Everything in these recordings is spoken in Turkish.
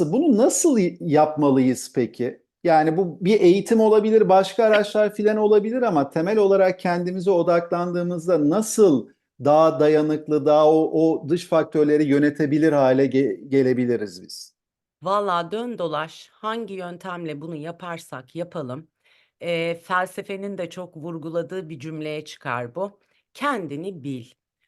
Bunu nasıl yapmalıyız peki? Yani bu bir eğitim olabilir, başka araçlar filan olabilir ama temel olarak kendimize odaklandığımızda nasıl daha dayanıklı, daha o, o dış faktörleri yönetebilir hale ge- gelebiliriz biz? Valla dön dolaş hangi yöntemle bunu yaparsak yapalım eee, felsefenin de çok vurguladığı bir cümleye çıkar bu. Kendini bil.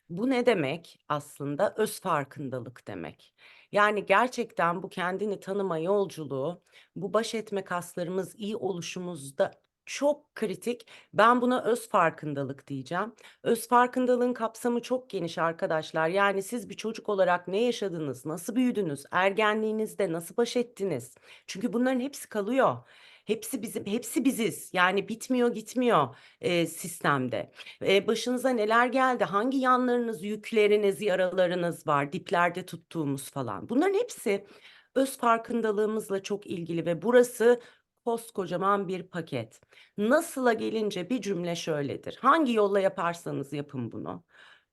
Bu ne demek? Aslında öz farkındalık demek. Yani gerçekten bu kendini tanıma yolculuğu, bu baş etme kaslarımız iyi oluşumuzda çok kritik. Ben buna öz farkındalık diyeceğim. Öz farkındalığın kapsamı çok geniş arkadaşlar. Yani siz bir çocuk olarak ne yaşadınız, nasıl büyüdünüz, ergenliğinizde nasıl baş ettiniz? Çünkü bunların hepsi kalıyor. Hepsi bizim, hepsi biziz. Yani bitmiyor, gitmiyor e, sistemde. E, başınıza neler geldi? Hangi yanlarınız, yükleriniz, yaralarınız var? Diplerde tuttuğumuz falan. Bunların hepsi öz farkındalığımızla çok ilgili ve burası koskocaman bir paket. Nasıla gelince bir cümle şöyledir. Hangi yolla yaparsanız yapın bunu.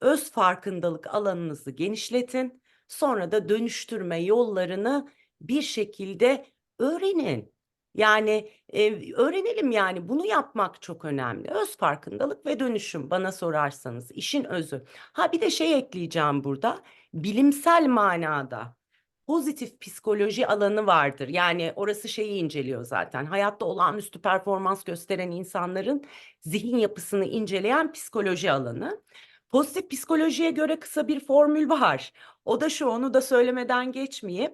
Öz farkındalık alanınızı genişletin. Sonra da dönüştürme yollarını bir şekilde öğrenin. Yani e, öğrenelim yani bunu yapmak çok önemli. Öz farkındalık ve dönüşüm bana sorarsanız işin özü. Ha bir de şey ekleyeceğim burada. Bilimsel manada pozitif psikoloji alanı vardır. Yani orası şeyi inceliyor zaten. Hayatta olağanüstü performans gösteren insanların zihin yapısını inceleyen psikoloji alanı. Pozitif psikolojiye göre kısa bir formül var. O da şu, onu da söylemeden geçmeyeyim.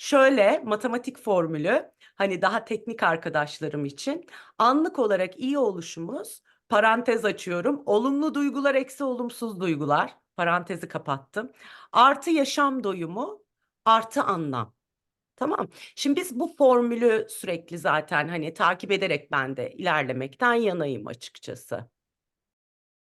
Şöyle matematik formülü, hani daha teknik arkadaşlarım için anlık olarak iyi oluşumuz, parantez açıyorum, olumlu duygular eksi olumsuz duygular, parantezi kapattım, artı yaşam doyumu, artı anlam. Tamam. Şimdi biz bu formülü sürekli zaten hani takip ederek ben de ilerlemekten yanayım açıkçası.